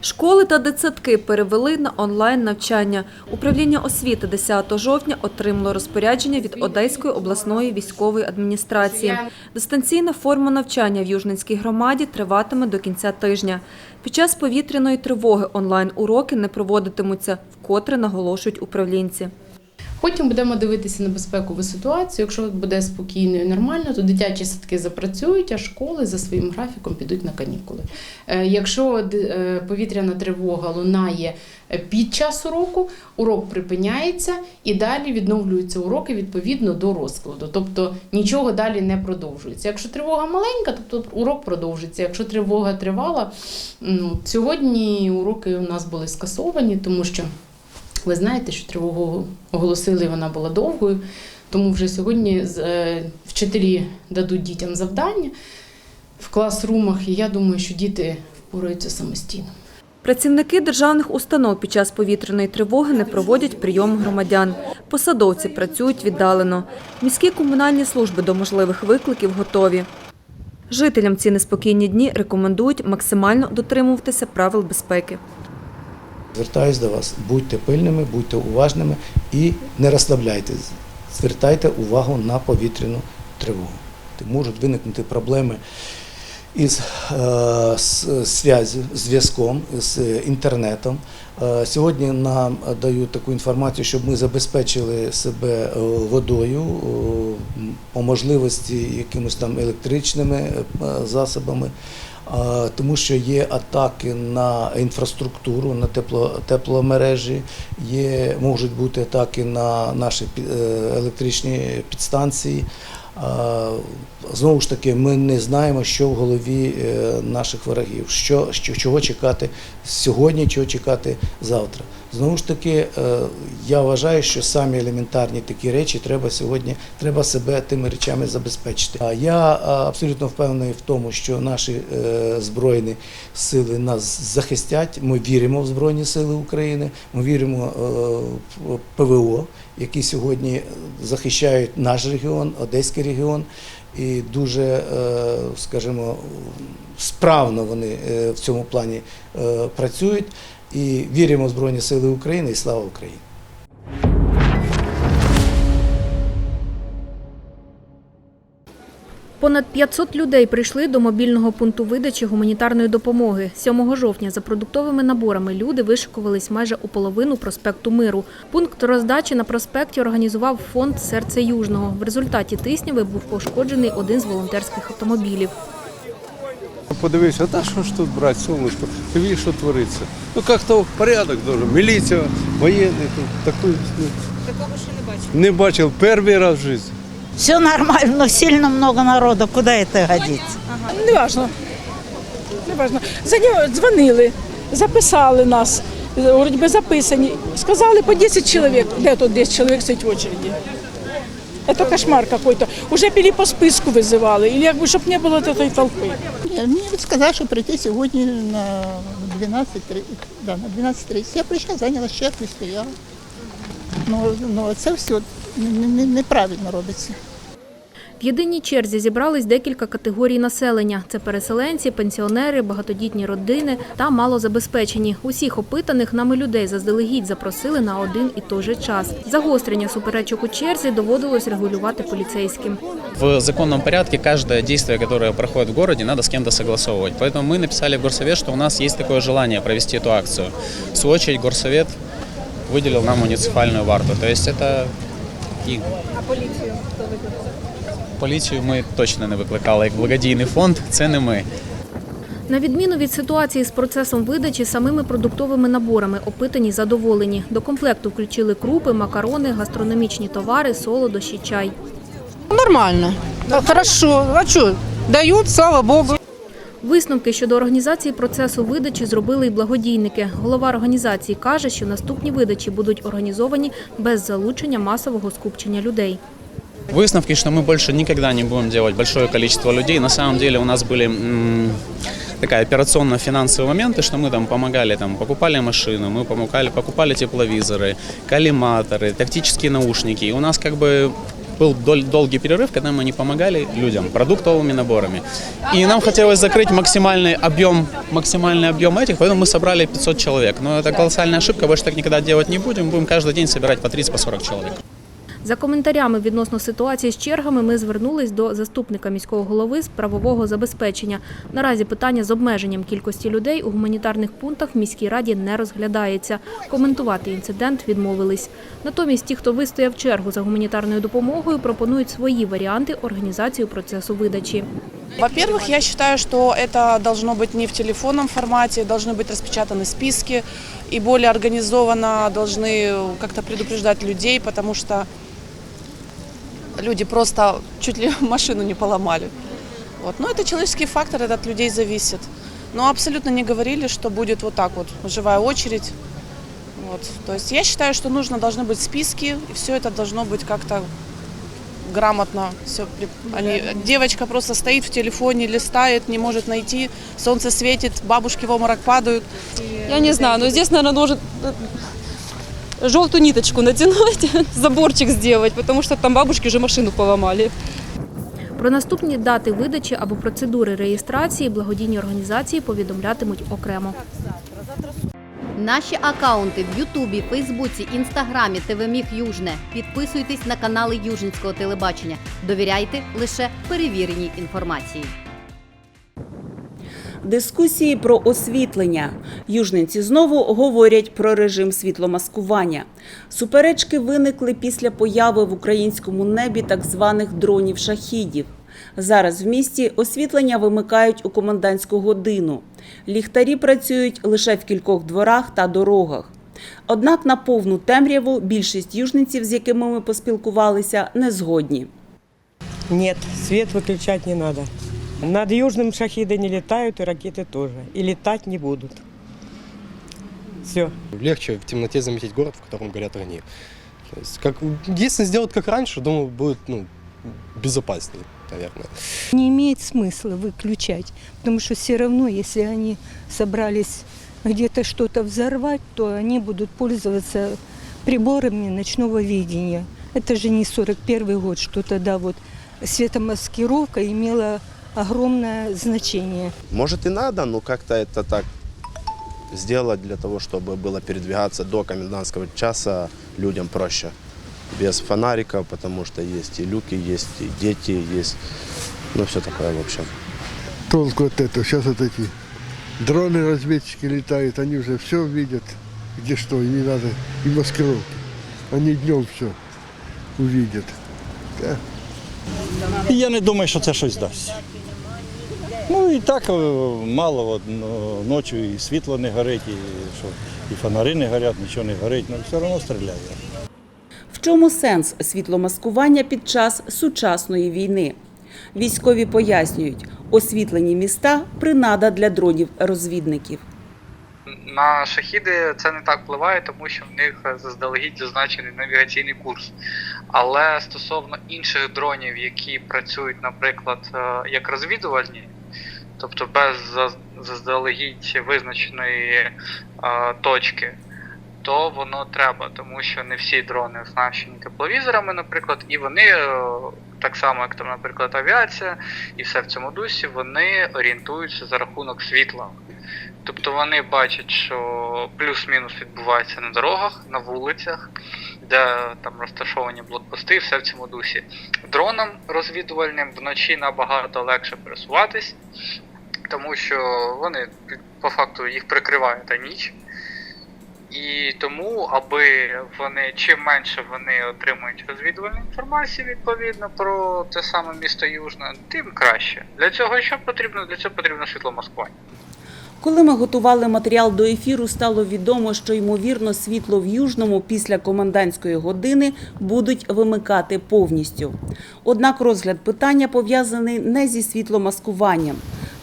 Школи та дитсадки перевели на онлайн навчання. Управління освіти 10 жовтня отримало розпорядження від Одеської обласної військової адміністрації. Дистанційна форма навчання в Южненській громаді триватиме до кінця тижня. Під час повітряної тривоги онлайн-уроки не проводитимуться, вкотре наголошують управлінці. Потім будемо дивитися на безпекову ситуацію. Якщо буде спокійно і нормально, то дитячі садки запрацюють, а школи за своїм графіком підуть на канікули. Е, Якщо е, повітряна тривога лунає е, під час уроку, урок припиняється і далі відновлюються уроки відповідно до розкладу. Тобто нічого далі не продовжується. Якщо тривога маленька, тобто урок продовжиться. Якщо тривога тривала, ну, сьогодні уроки у нас були скасовані, тому що. Ви знаєте, що тривогу оголосили, вона була довгою, тому вже сьогодні е, вчителі дадуть дітям завдання в класрумах, і я думаю, що діти впораються самостійно. Працівники державних установ під час повітряної тривоги не проводять прийом громадян. Посадовці працюють віддалено. Міські комунальні служби до можливих викликів готові. Жителям ці неспокійні дні рекомендують максимально дотримуватися правил безпеки. Звертаюсь до вас, будьте пильними, будьте уважними і не розслабляйтесь. Звертайте увагу на повітряну тривогу. Можуть виникнути проблеми із е, зв'язю, зв'язком, з інтернетом. Е, Сьогодні нам дають таку інформацію, щоб ми забезпечили себе е, водою, е, по можливості якимось там електричними е, засобами. Тому що є атаки на інфраструктуру, на тепло, тепломережі, є, можуть бути атаки на наші е, електричні підстанції. Знову ж таки, ми не знаємо, що в голові е, наших ворогів, що, що, чого чекати сьогодні, чого чекати завтра. Знову ж таки, е, я вважаю, що самі елементарні такі речі треба сьогодні, треба себе тими речами забезпечити. А я абсолютно впевнений в тому, що наші е, збройні сили нас захистять. Ми віримо в Збройні Сили України, ми віримо е, в ПВО, які сьогодні захищають наш регіон, Одеський регіон. І дуже, е, скажімо, справно вони е, в цьому плані е, працюють. І віримо в Збройні Сили України і слава Україні! Понад 500 людей прийшли до мобільного пункту видачі гуманітарної допомоги. 7 жовтня за продуктовими наборами люди вишикувались майже у половину проспекту Миру. Пункт роздачі на проспекті організував фонд Серце Южного. В результаті тисняви був пошкоджений один з волонтерських автомобілів. Подивився, та що ж тут брати, сонечко, ти бачиш, що твориться. Ну як-то порядок должен, міліція, воєнний, тут таку, ну, Такого ще не бачив. не бачив перший раз в житті. Все нормально, сильно много народу, куда это годится? Неважно. Неважно. За нього дзвонили, записали нас, вроді би записані. Сказали по 10 чоловік. Де тут 10 чоловік стоїть в очереді? Это кошмар какой-то. Уже пили по списку вызывали, или якби щоб не було этой толпи. Ні, Мені сказали, що прийти сьогодні на 12.30. Да, на 12.30. Я прийшла, зайняла черг і стояла. Ну, ну це все не- не- неправильно робиться. В єдиній черзі зібрались декілька категорій населення: це переселенці, пенсіонери, багатодітні родини та малозабезпечені. Усіх опитаних нами людей заздалегідь запросили на один і той же час. Загострення суперечок у черзі доводилось регулювати поліцейським. В законном порядке каждое действие, которое проходит в городе, надо с кем-то согласовывать. Поэтому мы написали в горсовет, что у нас есть такое желание провести эту акцию. В свою очередь горсовет выделил нам муниципальную варту. То есть это и... А полицию кто Поліцію ми точно не викликали. Як благодійний фонд, це не ми. На відміну від ситуації з процесом видачі самими продуктовими наборами опитані задоволені. До комплекту включили крупи, макарони, гастрономічні товари, солодощі, чай. Нормально. Хорошо. А что? Дают, слава богу. Висновки щодо організації процесу видачі зробили й благодійники. Голова організації каже, що наступні видачі будуть організовані без залучення масового скупчення людей. Высновки, что мы больше никогда не будем делать большое количество людей. На самом деле у нас были такая операционно-финансовые моменты, что мы там помогали, там, покупали машину, мы помогали, покупали тепловизоры, коллиматоры, тактические наушники. И у нас как бы был дол- долгий перерыв, когда мы не помогали людям продуктовыми наборами. И нам хотелось закрыть максимальный объем, максимальный объем этих, поэтому мы собрали 500 человек. Но это колоссальная ошибка, больше так никогда делать не будем. Будем каждый день собирать по 30-40 человек. За коментарями відносно ситуації з чергами ми звернулись до заступника міського голови з правового забезпечення. Наразі питання з обмеженням кількості людей у гуманітарних пунктах в міській раді не розглядається. Коментувати інцидент відмовились. Натомість ті, хто вистояв чергу за гуманітарною допомогою, пропонують свої варіанти організації процесу видачі. Во-первых, я считаю, что это должно быть не в телефонном формате, должны быть распечатаны списки и более организованно должны как-то предупреждать людей, потому что люди просто чуть ли машину не поломали. Вот. Но это человеческий фактор, это от людей зависит. Но абсолютно не говорили, что будет вот так вот, живая очередь. Вот. То есть я считаю, что нужно, должны быть списки, и все это должно быть как-то грамотно. Все. Они, девочка просто стоит в телефоне, листает, не может найти, солнце светит, бабушки в обморок падают. Я не знаю, но здесь, наверное, нужно желтую ниточку натянуть, заборчик сделать, потому что там бабушки уже машину поломали. Про наступні дати видачі або процедури реєстрації благодійні організації повідомлятимуть окремо. Наші акаунти в Ютубі, Фейсбуці, Інстаграмі, ТВ Міг Южне. Підписуйтесь на канали Южницького телебачення. Довіряйте лише перевіреній інформації. Дискусії про освітлення. Южниці знову говорять про режим світломаскування. Суперечки виникли після появи в українському небі так званих дронів-шахідів. Зараз в місті освітлення вимикають у комендантську годину. Ліхтарі працюють лише в кількох дворах та дорогах. Однак на повну темряву більшість южниців, з якими ми поспілкувалися, не згодні. Нет, свет выключать не надо. Над южным шахиды не летают, и ракеты тоже. И летать не будут. Все. Легче в темноте заметить город, в котором горят огни. То есть, как, если сделать как раньше, думаю, будет ну, безопаснее, наверное. Не имеет смысла выключать, потому что все равно, если они собрались где-то что-то взорвать, то они будут пользоваться приборами ночного видения. Это же не 41 год, что тогда вот светомаскировка имела огромное значение. Может и надо, но как-то это так сделать для того, чтобы было передвигаться до комендантского часа людям проще. Без фонариков, потому что есть и люки, есть и дети, есть, ну все такое в общем. Толку от этого. Сейчас вот эти дроны-разведчики летают, они уже все видят, где что, и не надо, и маскировки. Они днем все увидят. Я не думаю, що це щось дасть. Ну і так е, мало ну, ночі і світло не горить, і, що, і фонари не горять, нічого не горить, але все одно стріляє. В чому сенс світломаскування під час сучасної війни? Військові пояснюють, освітлені міста принада для дронів-розвідників. На шахіди це не так впливає, тому що в них заздалегідь зазначений навігаційний курс. Але стосовно інших дронів, які працюють, наприклад, е, як розвідувальні, тобто без заздалегідь визначеної е, точки, то воно треба, тому що не всі дрони оснащені тепловізорами, наприклад, і вони, е, так само як там, наприклад, авіація, і все в цьому дусі, вони орієнтуються за рахунок світла. Тобто вони бачать, що плюс-мінус відбувається на дорогах, на вулицях, де там розташовані блокпости, все в цьому дусі. Дронам розвідувальним вночі набагато легше пересуватись, тому що вони по факту їх прикриває та ніч. І тому, аби вони чим менше вони отримують розвідувальну інформацію відповідно про те саме місто Южне, тим краще. Для цього що потрібно? Для цього потрібно світломаскування. Коли ми готували матеріал до ефіру, стало відомо, що ймовірно світло в Южному після комендантської години будуть вимикати повністю. Однак розгляд питання пов'язаний не зі світломаскуванням.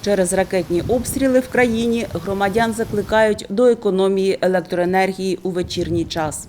Через ракетні обстріли в країні громадян закликають до економії електроенергії у вечірній час.